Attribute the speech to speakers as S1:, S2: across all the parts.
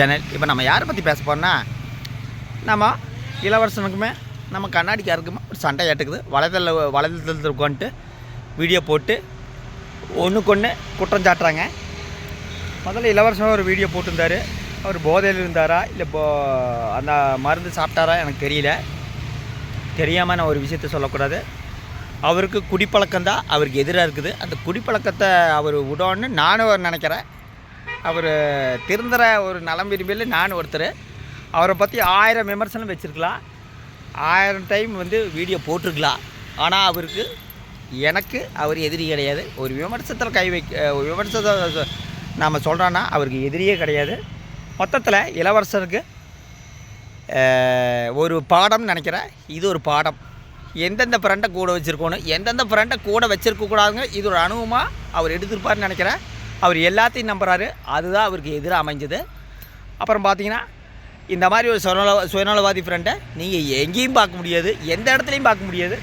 S1: Channel இப்போ நம்ம யாரை பற்றி பேச போகிறோன்னா நம்ம இளவரசனுக்குமே நம்ம கண்ணாடிக்காருக்குமே ஒரு சண்டை ஏட்டுக்குது வலைதள வலைதளத்தில் உட்காந்துட்டு வீடியோ போட்டு ஒன்றுக்கு ஒன்று குற்றம் சாட்டுறாங்க. முதல்ல இளவரசன் ஒரு வீடியோ போட்டிருந்தாரு. அவர் போதையில் இருந்தாரா? இல்லை போ அந்த மருந்து சாப்பிட்டாரா? எனக்கு தெரியல. தெரியாமல் நான் ஒரு விஷயத்த சொல்லக்கூடாது. அவருக்கு குடிப்பழக்கம் தான் அவருக்கு எதிராக இருக்குது. அந்த குடிப்பழக்கத்தை அவர் விடோன்னு நானும் நினைக்கிறேன். அவர் திருந்துற ஒரு நலம் விரும்பியில் நான் ஒருத்தர். அவரை பற்றி ஆயிரம் விமர்சனம் வச்சுருக்கலாம். ஆயிரம் டைம் வந்து வீடியோ போட்டிருக்கலாம். ஆனால் அவருக்கு எனக்கு அவர் எதிரி கிடையாது. ஒரு விமர்சனத்தில் கை வைக்க ஒரு விமர்சனத்தை நாம் சொல்கிறோன்னா அவருக்கு எதிரியே கிடையாது. மொத்தத்தில் இளவரசருக்கு ஒரு பாடம்னு நினைக்கிறேன். இது ஒரு பாடம். எந்தெந்த ஃப்ரெண்டை கூட வச்சுருக்கணும் எந்தெந்த ஃப்ரெண்டை கூட வச்சுருக்கக்கூடாதுங்க இது ஒரு அனுபவமாக அவர் எடுத்திருப்பார்னு நினைக்கிறேன். அவர் எல்லாத்தையும் நம்புகிறாரு அதுதான் அவருக்கு எதிராக அமைஞ்சது. அப்புறம் பார்த்தீங்கன்னா இந்த மாதிரி ஒரு சுயநல சுயநலவாதி ஃப்ரெண்டை நீங்கள் எங்கேயும் பார்க்க முடியாது. எந்த இடத்துலையும் பார்க்க முடியாது.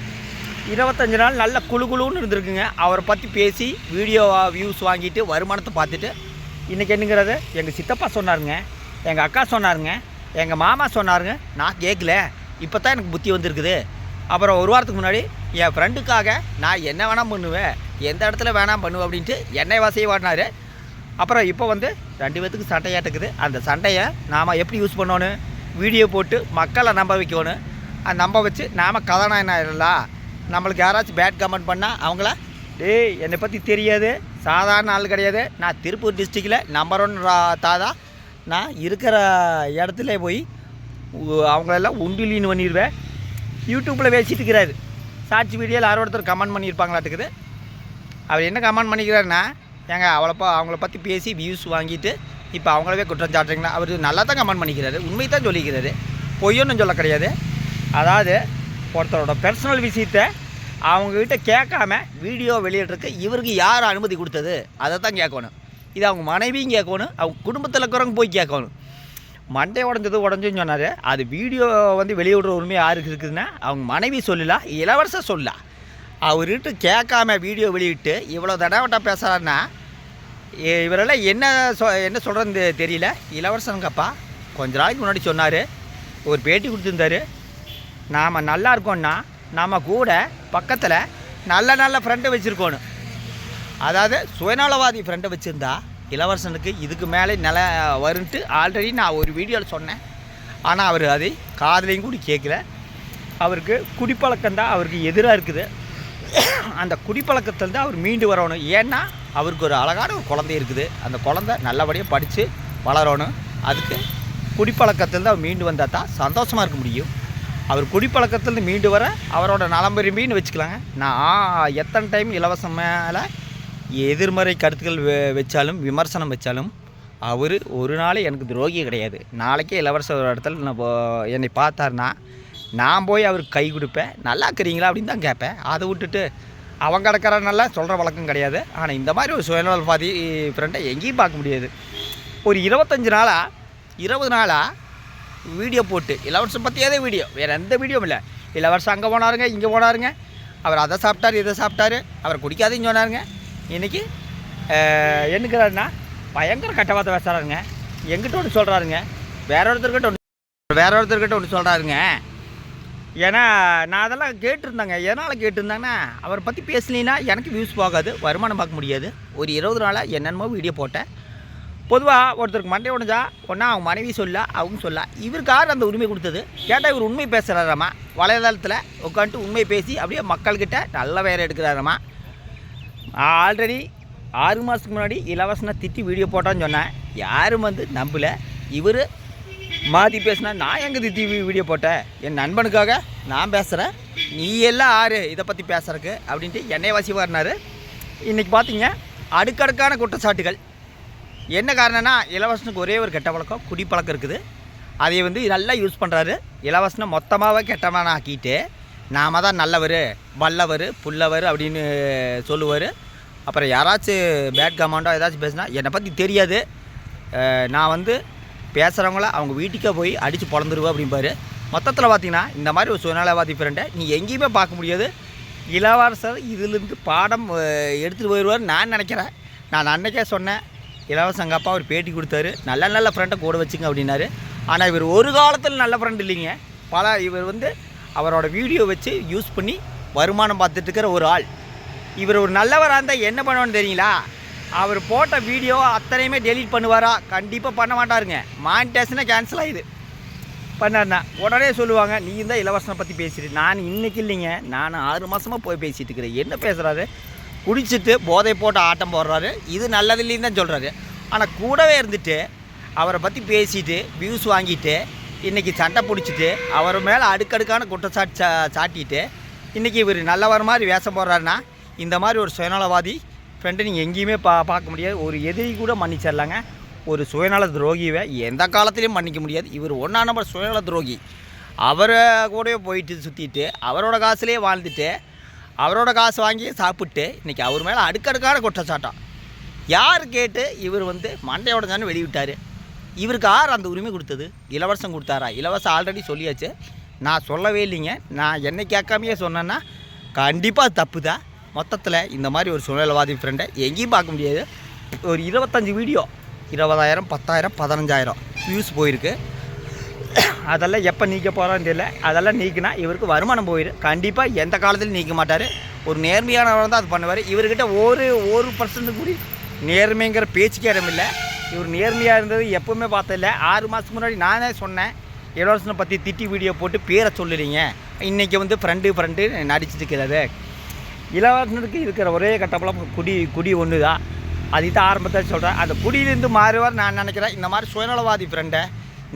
S1: இருபத்தஞ்சு நாள் நல்ல குழு குழுன்னு இருந்திருக்குங்க. அவரை பற்றி பேசி வீடியோ வியூஸ் வாங்கிட்டு வருமானத்தை பார்த்துட்டு இன்றைக்கி என்னங்கிறது எங்கள் சித்தப்பா சொன்னாருங்க. எங்கள் அக்கா சொன்னாருங்க. எங்கள் மாமா சொன்னாருங்க. நான் கேட்கல இப்போ தான் எனக்கு புத்தி வந்திருக்குது. அப்புறம் ஒரு வாரத்துக்கு முன்னாடி என் ஃப்ரெண்டுக்காக நான் என்ன வேணாம் பண்ணுவேன் எந்த இடத்துல வேணாம் பண்ணுவேன் அப்படின்ட்டு என்னை வசதி வாடினாரு அப்புறம் இப்போ வந்து ரெண்டு பேத்துக்கு சண்டையாட்டுக்குது அந்த சண்டையை நாம் எப்படி யூஸ் பண்ணணும்? வீடியோ போட்டு மக்களை நம்ப வைக்கணும். அதை நம்ப வச்சு நாம் கதாநாயகன் நம்மளுக்கு யாராச்சும் பேட் கமெண்ட் பண்ணால் அவங்கள டேய் என்னை பற்றி தெரியாது. சாதாரண ஆள் கிடையாது. நான் திருப்பூர் டிஸ்ட்ரிக்டில் நம்பர் ஒன் தாதா. நான் இருக்கிற இடத்துல போய் அவங்களெல்லாம் உண்டிலின்னு பண்ணிடுவேன் யூடியூப்பில் பேசிகிட்டு இருக்கிறாரு சாட்சி வீடியோவில் யாரோ ஒருத்தர் கமெண்ட் பண்ணியிருப்பாங்களாட்டுக்குது. அவர் என்ன கமெண்ட் பண்ணிக்கிறாருன்னா ஏங்க அவளப்போ அவங்கள பற்றி பேசி வியூஸ் வாங்கிட்டு இப்போ அவங்களவே குற்றம் சாட்டுறீங்களா அவர் நல்லா தான் கமெண்ட் பண்ணிக்கிறாரு. உண்மை தான் சொல்லிக்கிறாரு. பொய்யொன்னும் சொல்ல கிடையாது. அதாவது ஒருத்தரோட பர்சனல் விஷயத்தை அவங்கக்கிட்ட கேட்காம வீடியோ வெளியிட்றதுக்கு இவருக்கு யார் அனுமதி கொடுத்தது? அதை தான் கேட்கணும். இது அவங்க மனைவியும் கேட்கணும். அவங்க குடும்பத்தில் இருக்கிறவங்க போய் கேட்கணும். மண்டை உடஞ்சது உடஞ்சுன்னு சொன்னார். அது வீடியோ வந்து வெளியிடுற உரிமை யாருக்கு இருக்குதுன்னா அவங்க மனைவி சொல்லலாம் இளவரசர் சொல்லலாம் அவர்கிட்ட கேட்காம வீடியோ வெளியிட்டு இவ்வளோ தடவட்டா பேசுகிறாருன்னா இ- இவரெல்லாம் என்ன சொ என்ன சொல்கிறதுன்னு தெரியல. இளவரசனுங்கப்பா கொஞ்ச நாளைக்கு முன்னாடி சொன்னார். ஒரு பேட்டி கொடுத்துருந்தாரு. நாம் நல்லா இருக்கோம்னா நாம் கூட பக்கத்தில் நல்ல நல்ல ஃப்ரெண்டை வச்சுருக்கோணும் அதாவது சுயநலவாதி ஃப்ரெண்டை வச்சுருந்தா இளவரசனுக்கு இதுக்கு மேலே நில வருன்ட்டு ஆல்ரெடி நான் ஒரு வீடியோவில் சொன்னேன். ஆனால் அவர் அதை காதலையும் கூட கேட்கல. அவருக்கு குடிப்பழக்கம் தான் அவருக்கு எதிராக இருக்குது. அந்த குடிப்பழக்கத்துலேருந்து தான் அவர் மீண்டு வரணும். ஏன்னா அவருக்கு ஒரு அழகான ஒரு குழந்தை இருக்குது. அந்த குழந்தை நல்லபடியாக படித்து வளரணும். அதுக்கு குடிப்பழக்கத்துலேருந்து அவர் மீண்டு வந்தால் தான் சந்தோஷமாக இருக்க முடியும். அவர் குடிப்பழக்கத்துலேருந்து மீண்டு வர அவரோட நலம் விரும்பின்னு வச்சுக்கலாங்க. நான் எத்தனை டைம் இலவசம் மேலே எதிர்மறை கருத்துக்கள் வெ- வச்சாலும் விமர்சனம் வச்சாலும் அவர் ஒரு நாள் எனக்கு துரோகி கிடையாது. நாளைக்கே இளவரசர் ஒரு இடத்துல நான் என்னை பார்த்தாருன்னா நான் போய் அவருக்கு கை கொடுப்பேன். நல்லா இருக்கிறீங்களா அப்படின்னு தான் கேட்பேன். அதை விட்டுட்டு அவன் கிடக்கிறனால சொல்கிற வழக்கம் கிடையாது. ஆனால் இந்த மாதிரி ஒரு சுயநலவாதி ஃப்ரெண்டை எங்கேயும் பார்க்க முடியாது. ஒரு இருபத்தஞ்சு நாளாக இருபது நாளாக வீடியோ போட்டு இளவரசம் பற்றியாதே வீடியோ வேறு எந்த வீடியோவும் இல்லை. இளவரசம் அங்கே போனாருங்க இங்கே போனாருங்க. அவர் அதை சாப்பிட்டாரு இதை சாப்பிட்டாரு. அவர் குடிக்காதுன்னு சொன்னாருங்க. இன்றைக்கி என்னங்கிறாருன்னா பயங்கர கட்டவாத்த பேசுகிறாருங்க எங்கிட்ட ஒன்று சொல்கிறாருங்க வேற ஒருத்தர்கிட்ட ஒன்று வேற ஒருத்தர்கிட்ட ஒன்று சொல்கிறாருங்க ஏன்னா நான் அதெல்லாம் கேட்டிருந்தேங்க. எதனால் கேட்டிருந்தாங்கன்னா அவரை பற்றி பேசலின்னா எனக்கு வியூஸ் போகாது வருமானம் பார்க்க முடியாது. ஒரு இருபது நாளாக என்னென்னமோ வீடியோ போட்டேன். பொதுவாக ஒருத்தருக்கு மண்டை உடஞ்சா ஒன்றா அவங்க மனைவி சொல்ல அவங்க சொல்ல. இவருக்கார் அந்த உரிமை கொடுத்தது. கேட்டால் இவர் உண்மை பேசுகிறாராமா வலைதளத்தில் உட்காந்துட்டு உண்மை பேசி அப்படியே மக்கள்கிட்ட நல்ல வேறு எடுக்கிறாராமா? ஆல்ரெடி ஆறு மாதத்துக்கு முன்னாடி இலவசனை திட்டி வீடியோ போட்டான்னு சொன்னேன். யாரும் வந்து நம்பலை. இவர் மாற்றி பேசினா நான் எங்கே திட்டி வீடியோ போட்டேன்? என் நண்பனுக்காக நான் பேசுகிறேன் நீ எல்லாம் ஆறு இதை பற்றி பேசுறதுக்கு அப்படின்ட்டு என்னை வாசி வரனார் இன்றைக்கி பார்த்தீங்க அடுக்கடுக்கான குற்றச்சாட்டுகள். என்ன காரணம்னா இலவசனுக்கு ஒரே ஒரு கெட்ட பழக்கம் குடிப்பழக்கம் இருக்குது. அதை வந்து நல்லா யூஸ் பண்ணுறாரு இலவசனை மொத்தமாகவே கெட்டவன ஆக்கிட்டு நாம தான் நல்லவர் வல்லவர் புல்லவர் அப்படின்னு சொல்லுவார். அப்புறம் யாராச்சும் பேட் கமாண்டோ ஏதாச்சும் பேசினா என்னை பற்றி தெரியாது. நான் வந்து பேசுகிறவங்கள அவங்க வீட்டுக்கே போய் அடித்து பொழந்துருவேன் அப்படிம்பாரு. மொத்தத்தில் பார்த்தீங்கன்னா இந்த மாதிரி ஒரு சுயநலவாதி ஃப்ரெண்டை நீ எங்கேயுமே பார்க்க முடியாது. இளவரசர் இதிலிருந்து பாடம் எடுத்துகிட்டு போயிடுவார் நான் நினைக்கிறேன். நான் அன்னைக்கே சொன்னேன் இலவசங்க அப்பா ஒரு பேட்டி கொடுத்தாரு. நல்ல நல்ல ஃப்ரெண்டை கூட வச்சுங்க அப்படின்னாரு. ஆனால் இவர் ஒரு காலத்தில் நல்ல ஃப்ரெண்ட் இல்லைங்க. பல இவர் வந்து அவரோட வீடியோ வச்சு யூஸ் பண்ணி வருமானம் பார்த்துட்டு இருக்கிற ஒரு ஆள். இவர் ஒரு நல்லவராக இருந்தால் என்ன பண்ணுவான்னு தெரியுங்களா? அவர் போட்ட வீடியோ அத்தனையுமே டெலீட் பண்ணுவாரா? கண்டிப்பாக பண்ண மாட்டாருங்க. மானிட்டேஷனே கேன்சல் ஆகிது பண்ணாருண்ணா உடனே சொல்லுவாங்க நீ தான் இளவரசனை பற்றி பேசிட்டு நான் இன்னைக்கு இல்லைங்க. நான் ஆறு மாதமாக போய் பேசிகிட்டு இருக்கிறேன். என்ன பேசுகிறாரு குடிச்சிட்டு போதை போட்டு ஆட்டம் போடுறாரு. இது நல்லதில்லைன்னு தான் சொல்கிறாரு ஆனால் கூடவே இருந்துட்டு அவரை பற்றி பேசிட்டு வியூஸ் வாங்கிட்டு இன்றைக்கி சண்டை பிடிச்சிட்டு அவர் மேலே அடுக்கடுக்கான குற்றச்சாட்டு சா சாட்டிட்டு இன்றைக்கி இவர் நல்லவர் மாதிரி வேஷம் போடுறாருன்னா இந்த மாதிரி ஒரு சுயநலவாதி ஃப்ரெண்டு நீங்கள் எங்கேயுமே பா பார்க்க முடியாது. ஒரு எதிரி கூட மன்னிச்சிடலாங்க. ஒரு சுயநல துரோகிவை எந்த காலத்துலேயும் மன்னிக்க முடியாது. இவர் ஒன்றா நம்பர் சுயநல துரோகி. அவரை கூடவே போயிட்டு சுற்றிட்டு அவரோட காசுலேயே வாழ்ந்துட்டு அவரோட காசு வாங்கி சாப்பிட்டு இன்றைக்கி அவர் மேலே அடுக்கடுக்கான குற்றச்சாட்டம். யார் கேட்டு இவர் வந்து மண்டையோட தானே வெளிவிட்டார் இவருக்கு யார் அந்த உரிமை கொடுத்தது? இலவசம் கொடுத்தாரா? இலவசம் ஆல்ரெடி சொல்லியாச்சு. நான் சொல்லவே இல்லைங்க. நான் என்னை கேட்காமையே சொன்னேன்னா கண்டிப்பாக தப்பு தான் மொத்தத்தில் இந்த மாதிரி ஒரு சுழல்வாதி ஃப்ரெண்டை எங்கேயும் பார்க்க முடியாது. ஒரு இருபத்தஞ்சி வீடியோ இருபதாயிரம் பத்தாயிரம் பதினஞ்சாயிரம் வியூஸ் போயிருக்கு. அதெல்லாம் எப்போ நீக்க போகிறான்னு தெரியல. அதெல்லாம் நீக்கினா இவருக்கு வருமானம் போயிடும் கண்டிப்பாக எந்த காலத்திலும் நீக்க மாட்டார். ஒரு நேர்மையானவர் தான் அது பண்ணுவார். இவர்கிட்ட ஒரு ஒரு பர்சன்ட் கூடி நேர்மைங்கிற பேச்சுக்கே இடமில்லை இவர் நேர்மையாக இருந்தது எப்பவுமே பார்த்ததில்ல. ஆறு மாதத்துக்கு முன்னாடி நானே சொன்னேன் இளவரசனை பற்றி திட்டி வீடியோ போட்டு பேரை சொல்லுறீங்க. இன்றைக்கி வந்து ஃப்ரெண்டு ஃப்ரெண்டு நடிச்சிட்டு இருக்கிறது. இளவரசனுக்கு இருக்கிற ஒரே கட்டப்பலம் குடி குடி ஒன்று தான் அதுதான் தான் ஆரம்பத்தில் சொல்கிறேன் அந்த குடியிலேருந்து மாறுவார் நான் நினைக்கிறேன். இந்த மாதிரி சுயநலவாதி ஃப்ரெண்டை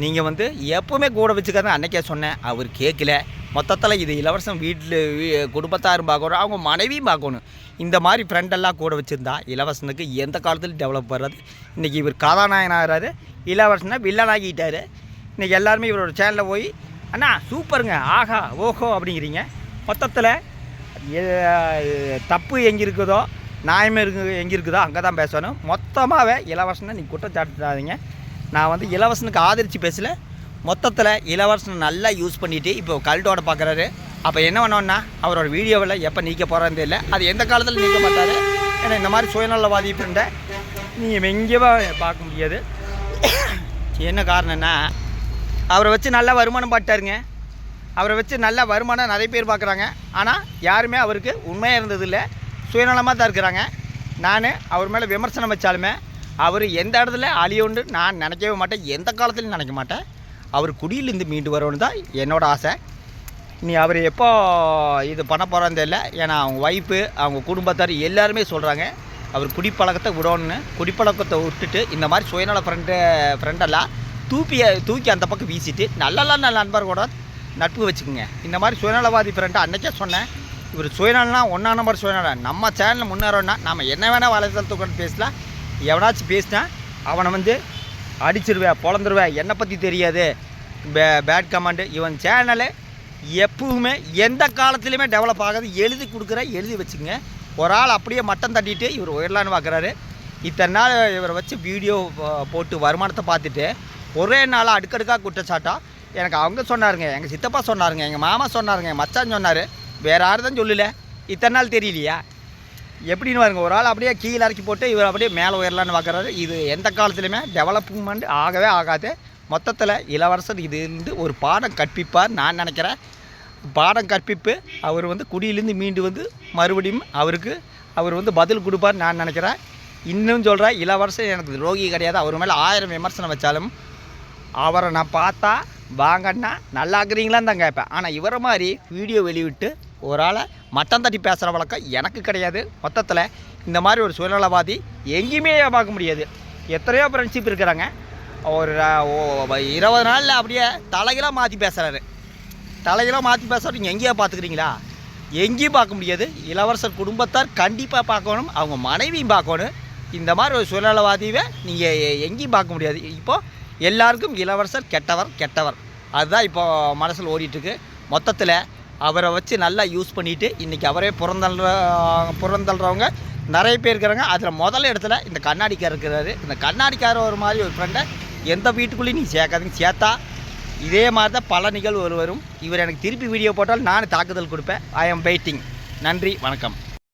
S1: நீங்கள் வந்து எப்போவுமே கூட வச்சுக்காத அன்றைக்கே சொன்னேன். அவர் கேட்கல. மொத்தத்தில் இது இளவரசன் வீட்டில் குடும்பத்தாரும் பார்க்கணும். அவங்க மனைவியும் பார்க்கணும். இந்த மாதிரி ஃப்ரெண்டெல்லாம் கூட வச்சுருந்தா இளவரசனுக்கு எந்த காலத்துலையும் டெவலப் வர்றது இன்றைக்கி இவர் கதாநாயகனாகிறாரு இளவரசனை வில்லனாகிட்டார் இன்றைக்கி எல்லாருமே இவரோட சேனலில் போய் அண்ணா சூப்பருங்க ஆஹா ஓஹோ அப்படிங்கிறீங்க. மொத்தத்தில் தப்பு எங்கே இருக்குதோ நியாயம் இருக்கு எங்கே இருக்குதோ அங்கே தான் பேசணும். மொத்தமாகவே இளவரசனை நீங்கள் குற்றச்சாட்டுறாதீங்க நான் வந்து இளவரசனுக்கு ஆதரித்து பேசல. மொத்தத்தில் இளவரசனை நல்லா யூஸ் பண்ணிவிட்டு இப்போ கல்ட்டோட பார்க்குறாரு அப்போ என்ன பண்ணோன்னா அவரோட வீடியோவில் எப்போ நீக்க போகிறான்னு தெரியல. அது எந்த காலத்தில் நீக்க மாட்டார்? ஏன்னா இந்த மாதிரி சுயநலவாதி ஃப்ரெண்டை நீங்கள் எங்கேயுமே பார்க்க முடியாது. என்ன காரணம்னா அவரை வச்சு நல்லா வருமானம் பாட்டாருங்க. அவரை வச்சு நல்ல வருமானம் நிறைய பேர் பார்க்குறாங்க. ஆனால் யாருமே அவருக்கு உண்மையாக இருந்ததில்லை. சுயநலமாக தான் இருக்கிறாங்க. நான் அவர் மேலே விமர்சனம் வச்சாலுமே அவர் எந்த இடத்துல அழியோண்டு நான் நினைக்கவே மாட்டேன். எந்த காலத்துலையும் நினைக்க மாட்டேன். அவர் குடியிலேருந்து மீண்டு வரணும்னு தான் என்னோடய ஆசை. நீ அவர் எப்போ இது பண்ண போகிறான்னு தெரியல. ஏன்னா அவங்க ஒய்ஃபு அவங்க குடும்பத்தார் எல்லாருமே சொல்கிறாங்க அவர் குடிப்பழக்கத்தை விடணும்னு. குடிப்பழக்கத்தை விட்டுட்டு இந்த மாதிரி சுயநல ஃப்ரெண்டு ஃப்ரெண்டெல்லாம் தூக்கி தூக்கி அந்த பக்கம் வீசிட்டு நல்லலாம் நல்ல நண்பர் கூட நட்பு வச்சுக்கோங்க. இந்த மாதிரி சுயநலவாதி ஃப்ரெண்டை அன்றைக்கே சொன்னேன். இவர் சுயநலனா ஒன்றா நம்பர் சுயநலம் நம்ம சேனலில் முன்னேறோன்னா நம்ம என்ன வேணால் வலைதளத்தை உட்காந்து பேசலாம். எவனாச்சும் பேசினா அவனை வந்து அடிச்சிருவேன் பொழந்துருவேன் என்னை பற்றி தெரியாது. பே பேட் கமாண்டு இவன் சேனலு எப்பவுமே எந்த காலத்துலையுமே டெவலப் ஆகாது. எழுதி கொடுக்குற எழுதி வச்சுங்க ஒரு ஆள் அப்படியே மட்டம் தட்டிட்டு இவர் உயரலான்னு பார்க்குறாரு இத்தனை நாள் இவரை வச்சு வீடியோ போட்டு வருமானத்தை பார்த்துட்டு ஒரே நாளாக அடுக்கடுக்காக குற்றச்சாட்டாக எனக்கு அவங்க சொன்னாருங்க எங்கள் சித்தப்பா சொன்னாருங்க எங்கள் மாமா சொன்னாருங்க மச்சான் சொன்னார். வேறு யாரும் தான் சொல்லல. இத்தனை நாள் தெரியலையா? எப்படின்னு பாருங்க ஒரு ஆள் அப்படியே கீழே இறக்கி போட்டு இவர் அப்படியே மேலே உயரலான்னு பார்க்குறாரு. இது எந்த காலத்துலையுமே டெவலப்மெண்ட் ஆகவே ஆகாது. மொத்தத்தில் இளவரசர் இது இருந்து ஒரு பாடம் கற்பிப்பார் நான் நினைக்கிறேன். பாடம் கற்பிப்பு அவர் வந்து குடியிலேருந்து மீண்டு வந்து மறுபடியும் அவருக்கு அவர் வந்து பதில் கொடுப்பார் நான் நினைக்கிறேன். இன்னும் சொல்கிறேன் இளவரசர் எனக்கு ரோகி கிடையாது. அவர் மேலே ஆயிரம் விமர்சனம் வச்சாலும் அவரை நான் பார்த்தா வாங்கண்ணா நல்லா இருக்கிறீங்களான்னு தான் கேட்பேன். ஆனால் இவரை மாதிரி வீடியோ வெளியிட்டு ஒரு ஆளை மட்டம் தட்டி பேசுகிற வழக்கம் எனக்கு கிடையாது. மொத்தத்தில் இந்த மாதிரி ஒரு சுயநலவாதி எங்கேயுமே பார்க்க முடியாது. எத்தனையோ ஃப்ரெண்ட்ஷிப் இருக்கிறாங்க. ஒரு ஓ- இருபது நாளில் அப்படியே தலைகளாக மாற்றி பேசுகிறாரு தலைகளாக மாற்றி பேசுகிற நீங்கள் எங்கேயா பார்த்துக்கிறீங்களா? எங்கேயும் பார்க்க முடியாது. இளவரசர் குடும்பத்தார் கண்டிப்பாக பார்க்கணும். அவங்க மனைவியும் பார்க்கணும். இந்த மாதிரி ஒரு சுயநலவாதியை நீங்கள் எங்கேயும் பார்க்க முடியாது. இப்போது எல்லாருக்கும் இளவரசர் கெட்டவர் கெட்டவர். அதுதான் இப்போ மனசில் ஓடிட்டுருக்கு. மொத்தத்தில் அவரை வச்சு நல்லா யூஸ் பண்ணிவிட்டு இன்றைக்கி அவரே புறந்தள்ளுற புறந்தள்ளுறவங்க நிறைய பேர் இருக்கிறாங்க. அதில் முதல் இடத்துல இந்த கண்ணாடிக்கார் இருக்கிறாரு. இந்த கண்ணாடிக்கார ஒரு மாதிரி ஒரு ஃப்ரெண்டை எந்த வீட்டுக்குள்ளேயும் நீ சேர்க்காதீங்க. சேர்த்தா இதே மாதிரி தான் பல நிகழ்வு வரும். இவர் எனக்கு திருப்பி வீடியோ போட்டால் நான் தாக்குதல் கொடுப்பேன். ஐ எம் வெயிட்டிங் நன்றி வணக்கம்.